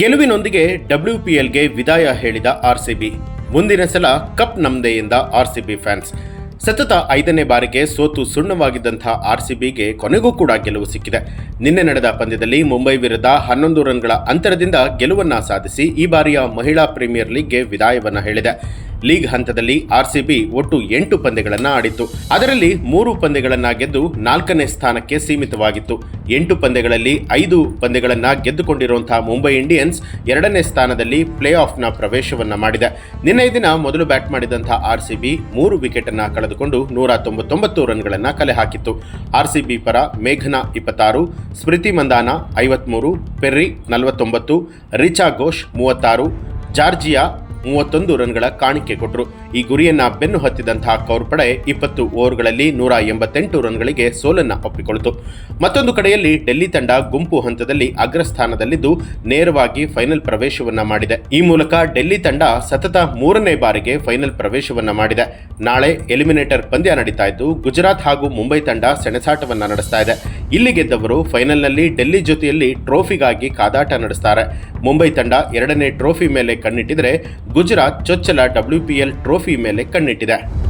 ಗೆಲುವಿನೊಂದಿಗೆ ಡಬ್ಲ್ಯೂಪಿಎಲ್ಗೆ ವಿದಾಯ ಹೇಳಿದ ಆರ್ಸಿಬಿ ಮುಂದಿನ ಸಲ ಕಪ್ ನಮ್ದೇ ಎಂದ ಆರ್ಸಿಬಿ ಫ್ಯಾನ್ಸ್. ಸತತ ಐದನೇ ಬಾರಿಗೆ ಸೋತು ಸುಣ್ಣವಾಗಿದ್ದಂಥ ಆರ್ಸಿಬಿಗೆ ಕೊನೆಗೂ ಕೂಡ ಗೆಲುವು ಸಿಕ್ಕಿದೆ. ನಿನ್ನೆ ನಡೆದ ಪಂದ್ಯದಲ್ಲಿ ಮುಂಬೈ ವಿರುದ್ಧ ಹನ್ನೊಂದು ರನ್ಗಳ ಅಂತರದಿಂದ ಗೆಲುವನ್ನ ಸಾಧಿಸಿ ಈ ಬಾರಿಯ ಮಹಿಳಾ ಪ್ರೀಮಿಯರ್ ಲೀಗ್ಗೆ ವಿದಾಯವನ್ನ ಹೇಳಿದೆ. ಲೀಗ್ ಹಂತದಲ್ಲಿ ಆರ್ಸಿಬಿ ಒಟ್ಟು ಎಂಟು ಪಂದ್ಯಗಳನ್ನು ಆಡಿತ್ತು. ಅದರಲ್ಲಿ ಮೂರು ಪಂದ್ಯಗಳನ್ನು ಗೆದ್ದು ನಾಲ್ಕನೇ ಸ್ಥಾನಕ್ಕೆ ಸೀಮಿತವಾಗಿತ್ತು. ಎಂಟು ಪಂದ್ಯಗಳಲ್ಲಿ ಐದು ಪಂದ್ಯಗಳನ್ನು ಗೆದ್ದುಕೊಂಡಿರುವಂತಹ ಮುಂಬೈ ಇಂಡಿಯನ್ಸ್ ಎರಡನೇ ಸ್ಥಾನದಲ್ಲಿ ಪ್ಲೇ ಆಫ್ನ ಪ್ರವೇಶವನ್ನ ಮಾಡಿದೆ. ನಿನ್ನೆ ದಿನ ಮೊದಲು ಬ್ಯಾಟ್ ಮಾಡಿದಂತಹ ಆರ್ಸಿಬಿ ಮೂರು ವಿಕೆಟ್ ಅನ್ನು ಕಳೆದುಕೊಂಡು ನೂರ ತೊಂಬತ್ತೊಂಬತ್ತು ರನ್ಗಳನ್ನು ಕಲೆ ಹಾಕಿತ್ತು. ಆರ್ಸಿಬಿ ಪರ ಮೇಘನಾ ಇಪ್ಪತ್ತಾರು, ಸ್ಮೃತಿ ಮಂದಾನ ಐವತ್ಮೂರು, ಪೆರ್ರಿ ನಲವತ್ತೊಂಬತ್ತು, ರಿಚಾ ಘೋಷ್ ಮೂವತ್ತಾರು, ಜಾರ್ಜಿಯಾ ಮೂವತ್ತೊಂದು ರನ್ಗಳ ಕಾಣಿಕೆ ಕೊಟ್ಟರು ಈ ಗುರಿಯನ್ನ ಬೆನ್ನು ಹತ್ತಿದಂತಹ ಕೌರ್ ಪಡೆ ಇಪ್ಪತ್ತು ಓವರ್ಗಳಲ್ಲಿ ನೂರ ಎಂಬತ್ತೆಂಟು ರನ್ಗಳಿಗೆ ಸೋಲನ್ನ ಒಪ್ಪಿಕೊಳ್ಳಿತು ಮತ್ತೊಂದು ಕಡೆಯಲ್ಲಿ ಡೆಲ್ಲಿ ತಂಡ ಗುಂಪು ಹಂತದಲ್ಲಿ ಅಗ್ರಸ್ಥಾನದಲ್ಲಿದ್ದು ನೇರವಾಗಿ ಫೈನಲ್ ಪ್ರವೇಶವನ್ನ ಮಾಡಿದೆ. ಈ ಮೂಲಕ ಡೆಲ್ಲಿ ತಂಡ ಸತತ ಮೂರನೇ ಬಾರಿಗೆ ಫೈನಲ್ ಪ್ರವೇಶವನ್ನ ಮಾಡಿದೆ. ನಾಳೆ ಎಲಿಮಿನೇಟರ್ ಪಂದ್ಯ ನಡೀತಾ ಇದ್ದು ಗುಜರಾತ್ ಹಾಗೂ ಮುಂಬೈ ತಂಡ ಸೆಣಸಾಟವನ್ನ ನಡೆಸ್ತಾ ಇದೆ. ಇಲ್ಲಿ ಗೆದ್ದವರು ಫೈನಲ್ನಲ್ಲಿ ಡೆಲ್ಲಿ ಜೊತೆಯಲ್ಲಿ ಟ್ರೋಫಿಗಾಗಿ ಕಾದಾಟ ನಡೆಸ್ತಾರೆ. ಮುಂಬೈ ತಂಡ ಎರಡನೇ ಟ್ರೋಫಿ ಮೇಲೆ ಕಣ್ಣಿಟ್ಟಿದ್ರೆ ಗುಜರಾತ್ ಚೊಚ್ಚಲ ಡಬ್ಲ್ಯೂಪಿಎಲ್ ಟ್ರೋಫಿ ಮೇಲೆ ಕಣ್ಣಿಟ್ಟಿದೆ.